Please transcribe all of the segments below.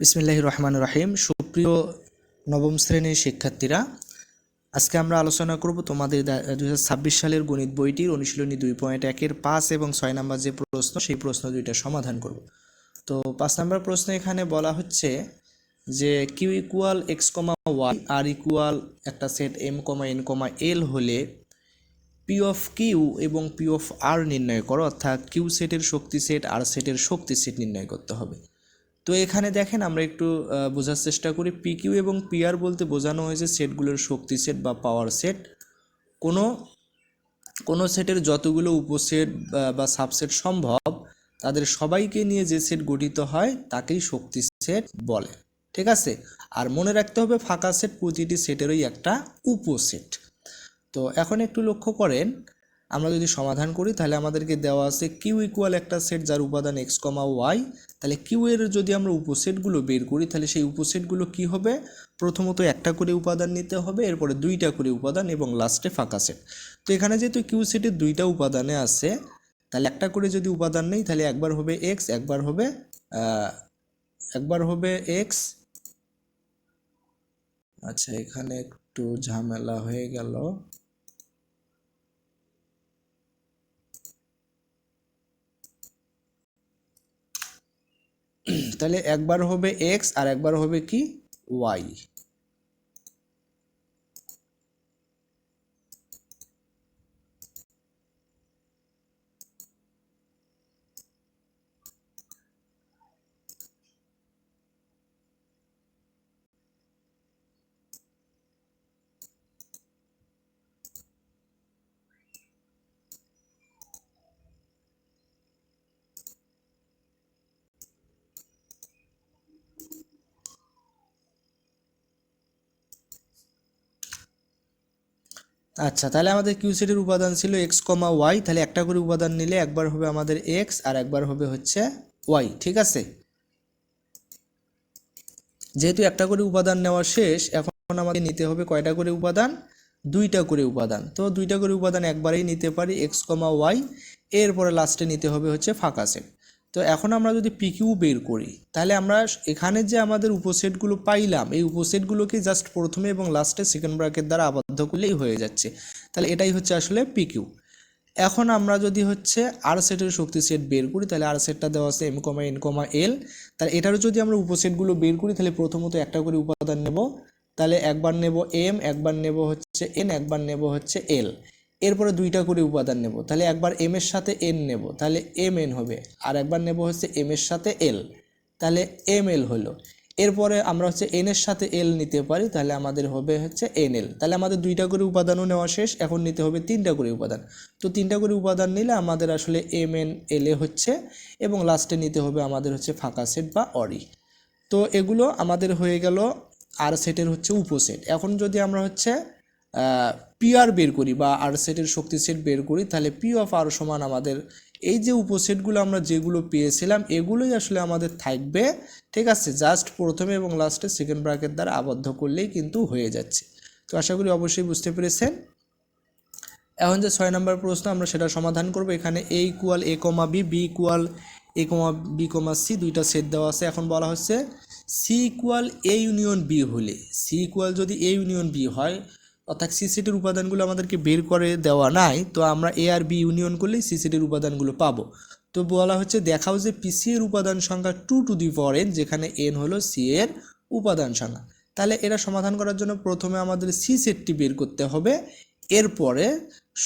বিসমিল্লাহ রহমান রাহিম। সুপ্রিয় নবম শ্রেণির শিক্ষার্থীরা, আজকে আমরা আলোচনা করব তোমাদের দু হাজার ছাব্বিশ সালের গণিত বইটির অনুশীলনী দুই পয়েন্ট একের পাঁচ এবং ছয় নাম্বার যে প্রশ্ন, সেই প্রশ্ন দুইটা সমাধান করব। তো পাঁচ নাম্বার প্রশ্ন এখানে বলা হচ্ছে যে Q equal X comma Y R equal একটা set M comma N comma L হলে পি অফ কিউ এবং পি অফ আর নির্ণয় করো, অর্থাৎ কিউ সেটের শক্তি সেট আর সেটের শক্তি সেট নির্ণয় করতে হবে। তো এখানে দেখেন আমরা একটু বোঝার চেষ্টা করি। পিকিউ এবং পি আর বলতে বোঝানো হয়েছে সেটগুলোর শক্তি সেট বা পাওয়ার সেট কোনো কোনো সেটের যতগুলো উপসেট, বা সাবসেট সম্ভব, তাদের সবাইকে নিয়ে যে সেট গঠিত হয়, তাকেই শক্তি সেট বলে। ঠিক আছে? আর মনে রাখতে হবে, ফাঁকা সেট প্রতিটি সেটেরই একটা উপসেট। তো এখন একটু লক্ষ্য করেন আমরা যদি সমাধান করি, তাহলে আমাদেরকে দেওয়া আছে কিউ ইকুয়াল একটা সেট যার উপাদান এক্স কমা ওয়াই তাহলে কিউ এর যদি আমরা উপসেটগুলো বের করি, তাহলে সেই উপসেটগুলো কি হবে? প্রথমত একটা করে উপাদান নিতে হবে, এরপরে দুইটা করে উপাদান এবং লাস্টে ফাঁকা সেট তো এখানে যেহেতু কিউ সেটের দুইটা উপাদানে আছে, তাহলে একটা করে যদি উপাদান নেই, তাহলে একবার হবে এক্স একবার হবে একবার হবে এক্স আচ্ছা এখানে একটু ঝামেলা হয়ে গেল। তাহলে একবার হবে এক্স আর একবার হবে কি? ওয়াই আচ্ছা তাহলে আমাদের কিউ সেটের উপাদান ছিল এক্স কমা ওয়াই তাহলে একটা করে উপাদান নিলে একবার হবে আমাদের এক্স আর একবার হবে হচ্ছে ওয়াই ঠিক আছে? যেহেতু একটা করে উপাদান নেওয়া শেষ, এখন আমাদের নিতে হবে কয়টা করে উপাদান? দুইটা করে উপাদান। তো দুইটা করে উপাদান একবারেই নিতে পারি এক্স কমা ওয়াই এরপরে লাস্টে নিতে হবে হচ্ছে ফাঁকা সেট তো এখন আমরা যদি পিকিউ বের করি, তাহলে আমরা এখানে যে আমাদের উপসেটগুলো পাইলাম, এই উপসেটগুলোকে জাস্ট প্রথমে এবং লাস্টে সেকেন্ড ব্র্যাকেট দ্বারা আবদ্ধ করলেই হয়ে যাচ্ছে। তাহলে এটাই হচ্ছে আসলে পিকিউ এখন আমরা যদি হচ্ছে আর সেটের শক্তি সেট বের করি, তাহলে আর সেটটা দেওয়া আছে এম কমা এন কমা এল তাহলে এটারও যদি আমরা উপসেটগুলো বের করি, তাহলে প্রথমত একটা করে উপাদান নেব। তাহলে একবার নেব এম একবার নেব হচ্ছে এন একবার নেব হচ্ছে এল এরপরে দুইটা করে উপাদান নেব। তাহলে একবার এম এর সাথে এন নেব, তাহলে এম এন হবে। আর একবার নেব হচ্ছে এম এর সাথে এল তাহলে এম এল হলো। এরপরে আমরা হচ্ছে এন এর সাথে এল নিতে পারি, তাহলে আমাদের হবে হচ্ছে এন এল তাহলে আমাদের দুইটা করে উপাদানও নেওয়া শেষ, এখন নিতে হবে তিনটা করে উপাদান। তো তিনটা করে উপাদান নিলে আমাদের আসলে এম এন এল এ হচ্ছে, এবং লাস্টে নিতে হবে আমাদের হচ্ছে ফাঁকা সেট বা অরি তো এগুলো আমাদের হয়ে গেল আর সেটের হচ্ছে উপসেট এখন যদি আমরা হচ্ছে পিআর বের করি বা আর সেটের শক্তি সেট বের করি, তাহলে পি অফ আর সমান আমাদের এই যে উপসেটগুলো আমরা যেগুলো পেয়েছিলাম, এগুলোই আসলে আমাদের থাকবে। ঠিক আছে জাস্ট প্রথমে এবং লাস্টে সেকেন্ড ব্র্যাকেট দ্বারা আবদ্ধ করলেই কিন্তু হয়ে যাচ্ছে। তো আশা করি অবশ্যই বুঝতে পেরেছেন। এখন যে ছয় নম্বর প্রশ্ন, আমরা সেটা সমাধান করব। এখানে A equal A comma B B equal A comma B comma C দুইটা সেট দেওয়া আছে। এখন বলা হচ্ছে C equal A union B হলে সি ইকুয়াল যদি এ ইউনিয়ন বি হয় অর্থাৎ সিসিটির উপাদানগুলো আমাদেরকে বের করে দেওয়া নাই, তো আমরা এ আর বি ইউনিয়ন করলেই সিসিটির উপাদানগুলো পাবো। তো বলা হচ্ছে, দেখাও যে পিসি এর উপাদান সংখ্যা two to the power N যেখানে এন হলো সি এর উপাদান সংখ্যা। তাহলে এরা সমাধান করার জন্য প্রথমে আমাদের সি সেটটি বের করতে হবে, এরপরে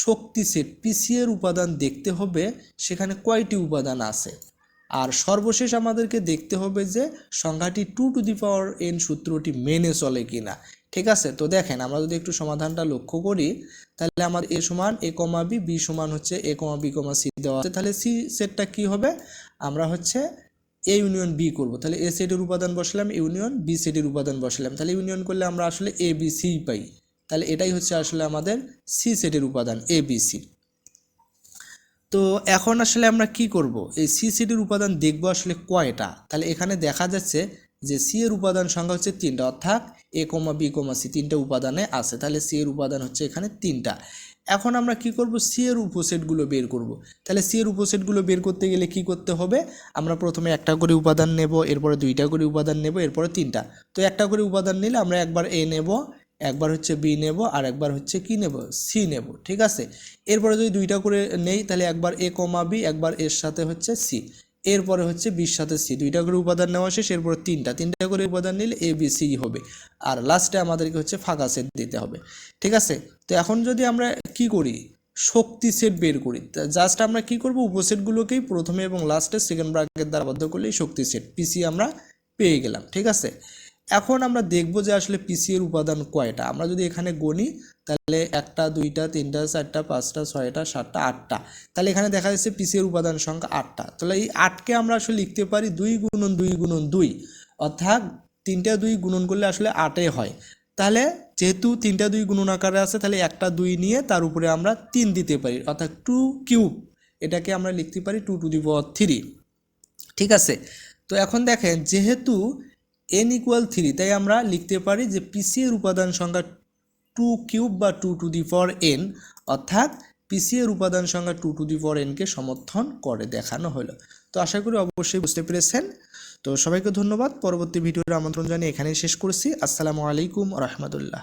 শক্তি সেট পিসি এর উপাদান দেখতে হবে, সেখানে কয়টি উপাদান আছে। আর সর্বশেষ আমাদেরকে দেখতে হবে যে সংখ্যাটি two to the power N সূত্রটি মেনে চলে কিনা। ঠিক আছে? তো দেখেন, আমরা যদি একটু সমাধানটা লক্ষ্য করি, তাহলে আমার এ সমান এ কমা বি বি সমান হচ্ছে এ কমা বি কমা সি দেওয়া আছে। তাহলে সি সেটটা কি হবে? আমরা হচ্ছে এ ইউনিয়ন বি করব। তাহলে এ সেটের উপাদান বসালাম ইউনিয়ন বি সেটের উপাদান বসালাম। তাহলে ইউনিয়ন করলে আমরা আসলে এ বি সি পাই। তাহলে এটাই হচ্ছে আসলে আমাদের সি সেটের উপাদান এ বি সি তো এখন আসলে আমরা কি করব? এই সি সেটের উপাদান দেখব আসলে কয়টা তাহলে এখানে দেখা যাচ্ছে যে সি এর উপাদান সংখ্যা হচ্ছে তিনটা, অর্থাৎ এ কমা বি কমা সি তিনটা উপাদানে আছে। তাহলে সি এর উপাদান হচ্ছে এখানে তিনটা। এখন আমরা কি করব? সি এর উপসেটগুলো বের করব। তাহলে সি এর উপসেটগুলো বের করতে গেলে কি করতে হবে? আমরা প্রথমে একটা করে উপাদান নেব, এরপরে দুইটা করে উপাদান নেব, এরপরে তিনটা। তো একটা করে উপাদান নিলে আমরা একবার এ নেব একবার হচ্ছে বি নেব আর একবার হচ্ছে কি নেব? সি নেব, ঠিক আছে? এরপরে যদি দুইটা করে নেই, তাহলে একবার এ কমা বি, একবার এর সাথে হচ্ছে সি। এরপরে হচ্ছে বির সাথে সি। দুইটা করে উপাদান নেওয়া শেষ, এরপর তিনটা। তিনটা করে উপাদান নিলে এ, বি, সি হবে। আর লাস্টে আমাদেরকে হচ্ছে ফাঁকা সেট দিতে হবে, ঠিক আছে? তো এখন যদি আমরা কি করি? শক্তি সেট বের করি। জাস্ট আমরা কি করব? উপসেটগুলোকেই প্রথমে এবং লাস্টে সেকেন্ড ব্র্যাকেট দ্বারা আবদ্ধ করলেই শক্তি সেট পিসি আমরা পেয়ে গেলাম, ঠিক আছে? এখন আমরা দেখব যে আসলে পিসি এর উপাদান কয়টা। আমরা যদি এখানে গণি, তাহলে একটা, দুইটা, তিনটা, চারটা, পাঁচটা, ছয়টা, সাতটা, আটটা। তাহলে এখানে দেখা যাচ্ছে পিসি এর উপাদান সংখ্যা আটটা। তাহলে এই আটকে আমরা আসলে লিখতে পারি দুই গুণন দুই গুণন দুই। অর্থাৎ তিনটা দুই গুণন করলে আসলে আটে হয়। তাহলে যেহেতু তিনটা দুই গুণন আকারে আছে, তাহলে একটা দুই নিয়ে তার উপরে আমরা তিন দিতে পারি। অর্থাৎ টু কিউব। এটাকে আমরা লিখতে পারি two to the power three. ঠিক আছে? তো এখন দেখেন, যেহেতু এন ইকুয়াল থ্রি তাই আমরা লিখতে পারি যে পিসিএর উপাদান সংখ্যা টু কিউব বা two to the power N অর্থাৎ পিসিএর উপাদান সংখ্যা টু টু দি ফর এনকে সমর্থন করে দেখানো হলো। তো আশা করি অবশ্যই বুঝতে পেরেছেন। তো সবাইকে ধন্যবাদ। পরবর্তী ভিডিওর আমন্ত্রণ জানিয়ে এখানেই শেষ করছি। আসসালামু আলাইকুম রহমতুল্লাহ।